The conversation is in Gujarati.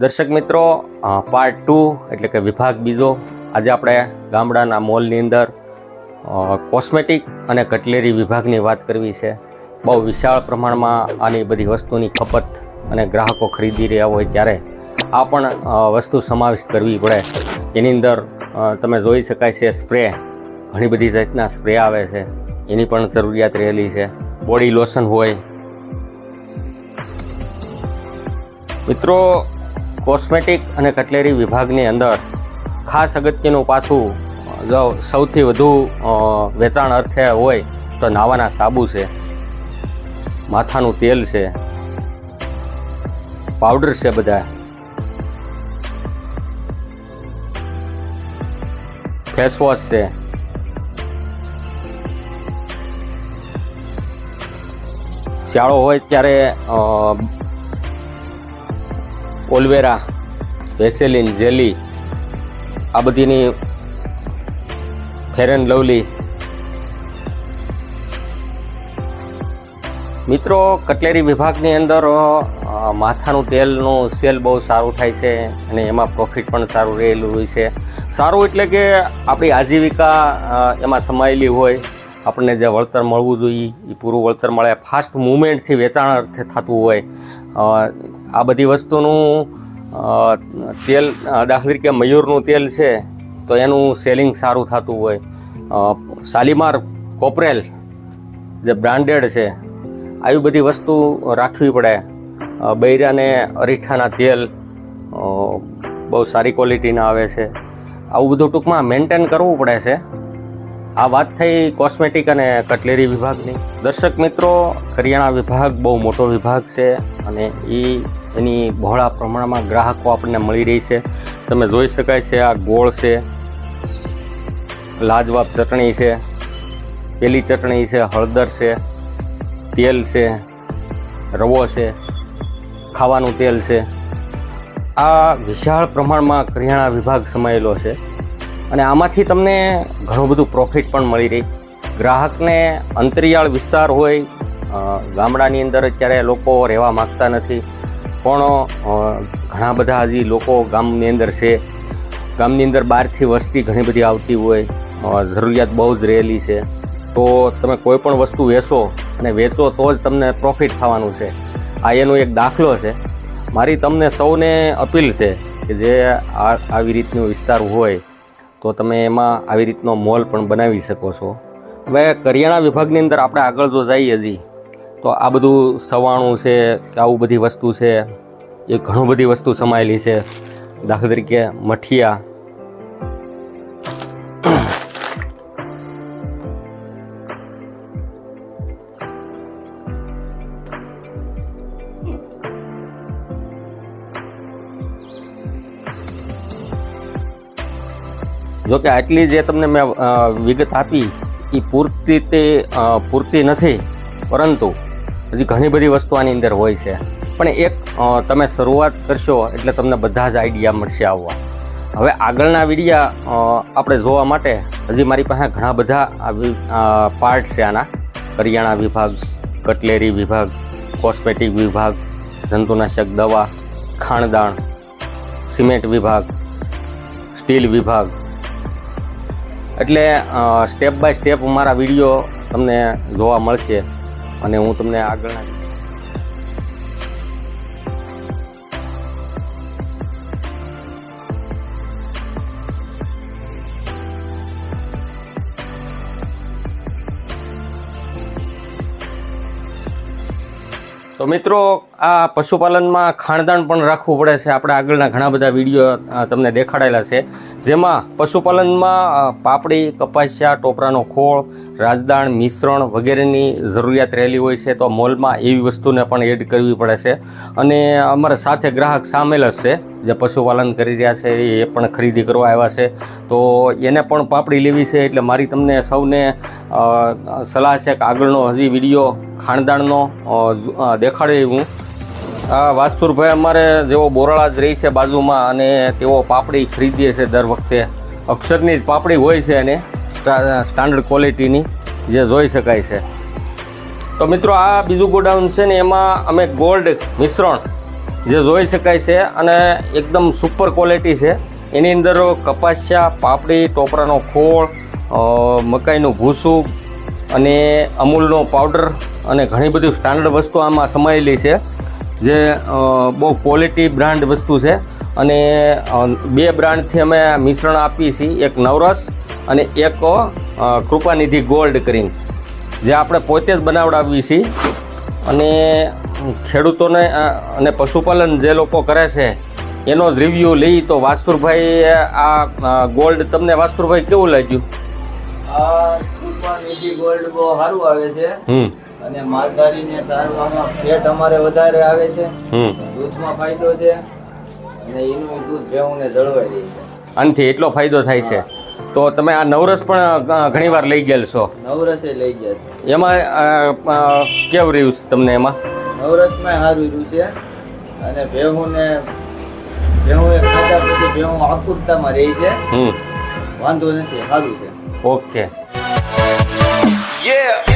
દર્શક મિત્રો પાર્ટ ટુ એટલે કે વિભાગ બીજો, આજે આપણે ગામડાના મોલની અંદર કોસ્મેટિક અને કટલેરી વિભાગની વાત કરવી છે. બહુ વિશાળ પ્રમાણમાં આની બધી વસ્તુની ખપત અને ગ્રાહકો ખરીદી રહ્યા હોય ત્યારે આ પણ વસ્તુ સમાવિષ્ટ કરવી પડે. એની અંદર તમે જોઈ શકાય છે સ્પ્રે ઘણી બધી જાતના સ્પ્રે આવે છે. એની પણ જરૂરિયાત રહેલી છે. બોડી લોશન હોય. મિત્રો કોસ્મેટિક અને કટલેરી વિભાગની અંદર ખાસ અગત્યનું પાસું, જો સૌથી વધુ વેચાણ અર્થે હોય તો નાવાના સાબુ છે, માથાનું તેલ છે, પાવડર છે બધા. ફેસવોશ છે. શિયાળો હોય ત્યારે ઓલ્વેરા, વેસેલિન, જેલી, આ બધીની ફેર એન્ડ લવલી. મિત્રો, કટલેરી વિભાગની અંદર માથાનું તેલનું સેલ બહુ સારું થાય છે અને એમાં પ્રોફિટ પણ સારું રહેલું હોય છે. સારું એટલે કે આપણી આજીવિકા એમાં સમાયેલી હોય. આપણને જે વળતર મળવું જોઈએ, એ પૂરું વળતર મળે. ફાસ્ટ મુવમેન્ટથી વેચાણ અર્થે થતું હોય. આ બધી વસ્તુનું તેલ દાખલા તરીકે મયુરનું તેલ છે, તો એનું સેલિંગ સારું થતું હોય. શાલીમાર કોપરેલ, જે બ્રાન્ડેડ છે, આવી બધી વસ્તુ રાખવી પડે. બૈરાને અરીઠાના તેલ બહુ સારી ક્વોલિટીના આવે છે. આવું બધું ટૂંકમાં મેન્ટેન કરવું પડે છે. આ વાત થઈ કોસ્મેટિક અને કટલેરી વિભાગની. દર્શક મિત્રો, કરિયાણા વિભાગ બહુ મોટો વિભાગ છે અને એ એની બહોળા પ્રમાણમાં ગ્રાહકો આપણને મળી રહી છે. તમે જોઈ શકાય છે, આ ગોળ છે, લાજવાબ ચટણી છે, પેલી ચટણી છે, હળદર છે, તેલ છે, રવો છે, ખાવાનું તેલ છે. આ વિશાળ પ્રમાણમાં કરિયાણા વિભાગ સમાયેલો છે અને આમાંથી તમને ઘણું બધું પ્રોફિટ પણ મળી રહી. ગ્રાહકને અંતરિયાળ વિસ્તાર હોય ગામડાની અંદર અત્યારે લોકો રહેવા માગતા નથી. પણ ઘણા બધા હજી લોકો ગામની અંદર છે. ગામની અંદર બહારથી વસ્તી ઘણી બધી આવતી હોય જરૂરિયાત બહુ જ રહેલી છે. તો તમે કોઈ પણ વસ્તુ વેચો અને વેચો તો જ તમને પ્રોફિટ થવાનું છે. આ એનો એક દાખલો છે. મારી તમને સૌને અપીલ છે કે જે આવી રીતનો વિસ્તાર હોય, તો તમે એમાં આવી રીતનો મોલ પણ બનાવી શકો છો. હવે કરિયાણા વિભાગની અંદર આપણે આગળ જો જઈએ હજી તો આ બધું સવાણું છે, કે આવું બધી વસ્તુ છે, એ ઘણું બધી વસ્તુ સમાયેલી છે. દાખલા તરીકે મઠિયા. જો કે આટલી જે તમને મેં વિગત આપી એ પૂરતી તે પૂરતી નથી. પરંતુ હજી ઘણી બધી વસ્તુ આની અંદર હોય છે. પણ એક તમે શરૂઆત કરશો એટલે તમને બધા જ આઈડિયા મળશે આવવા. હવે આગળના વિડીયા આપણે જોવા માટે હજી મારી પાસે ઘણા બધા પાર્ટ છે આના. કરિયાણા વિભાગ, કટલેરી વિભાગ કોસ્મેટિક વિભાગ, જંતુનાશક દવા ખાણદાણ સિમેન્ટ વિભાગ, સ્ટીલ વિભાગ. એટલે સ્ટેપ બાય સ્ટેપ મારા વીડિયો તમને જોવા મળશે. અને હું તમને આગળ તો મિત્રો આ પશુપાલનમાં ખાણદાણ પણ રાખવું પડે છે. આપણે આગળના ઘણા બધા વીડિયો તમને દેખાડેલા છે. જેમાં પશુપાલનમાં પાપડી, કપાસિયા, ટોપરાનો ખોળ, રાજદાણ, મિશ્રણ વગેરેની જરૂરિયાત રહેલી હોય છે, તો મોલમાં એવી વસ્તુને પણ એડ કરવી પડે છે. અને અમારા સાથે ગ્રાહક સામેલ જ છે, જે પશુપાલન કરી રહ્યા છે, એ પણ ખરીદી કરવા આવ્યા છે. તો એને પણ પાપડી લેવી છે, એટલે મારી તમને સૌને સલાહ છે કે આગળનો હજી વીડિયો ખાણદાણનો દેખાડી હું આ વાસુરભાઈ અમારે જેવો બોરાળા જ રહી છે બાજુમાં અને તેઓ પાપડી ખરીદીએ છે દર વખતે. અક્ષરની જ પાપડી હોય છે અને સ્ટાન્ડર્ડ ક્વોલિટીની, જે જોઈ શકાય છે. તો મિત્રો આ બીજું ગોડાઉન છે ને એમાં અમે ગોલ્ડ મિશ્રણ, જે જોઈ શકાય છે અને એકદમ સુપર ક્વોલિટી છે. એની અંદર કપાસિયા, પાપડી, ટોપરાનો ખોળ મકાઈનું ભૂસું અને અમૂલનો પાવડર અને ઘણી બધી સ્ટાન્ડર્ડ વસ્તુ આમાં સમાયેલી છે. જે બહુ ક્વોલિટી બ્રાન્ડ વસ્તુ છે. અને બે બ્રાન્ડથી અમે મિશ્રણ આપીએ છીએ. એક નવરસ અને એક કૃપાનિધિ ગોલ્ડ કરીને જે આપણે પોતે જ બનાવડાવીએ છીએ. અને ખેડૂતોને અને પશુપાલન જે લોકો કરે છે એનો જ રિવ્યૂ લઈ તો વાસુરભાઈ આ ગોલ્ડ તમને વાસુરભાઈ કેવું લાગ્યું? આ ગોલ્ડ બહુ સારું આવે છે. હમ. અને માલધારીને સારવામાં ફેટ અમારે વધારે આવે છે. હમ. દૂધમાં ફાયદો છે અને એનું દૂધ ભેહુંને જળવાઈ રહી છે. આનાથી એટલો ફાયદો થાય છે. તો તમે આ નવરસ પણ ઘણીવાર લઈ ગયેલ છો. નવરસે લઈ ગયા એમાં કેવું રહ્યું છે તમને એમાં? નવરસમાં સારું રહ્યું છે. અને ભેહુંને ભેહું એ ખાધા પછી ભેહું આકુરતામાં રહી છે. હમ. વાંધો નથી સારું છે. ઓકે. Yeah.